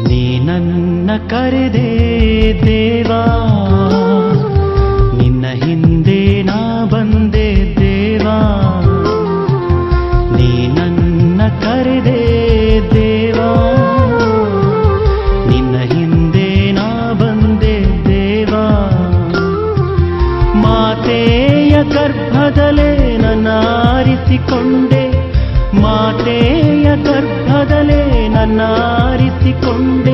ನೀ ನನ್ನ ಕರೆದೆ ದೇವಾ. ನಿನ್ನ ಹಿಂದೆ ನಾ ಬಂದೆ ದೇವಾ. ನೀ ನನ್ನ ಕರೆದೆ ದೇವಾ. ನಿನ್ನ ಹಿಂದೆ ನಾ ಬಂದೆ ದೇವಾ. ಮಾತೆಯ ಗರ್ಭದಲ್ಲೇ ನನ್ನ ಆರಿಸಿಕೊಂಡೆ. ಮಾತೆಯ கொண்டு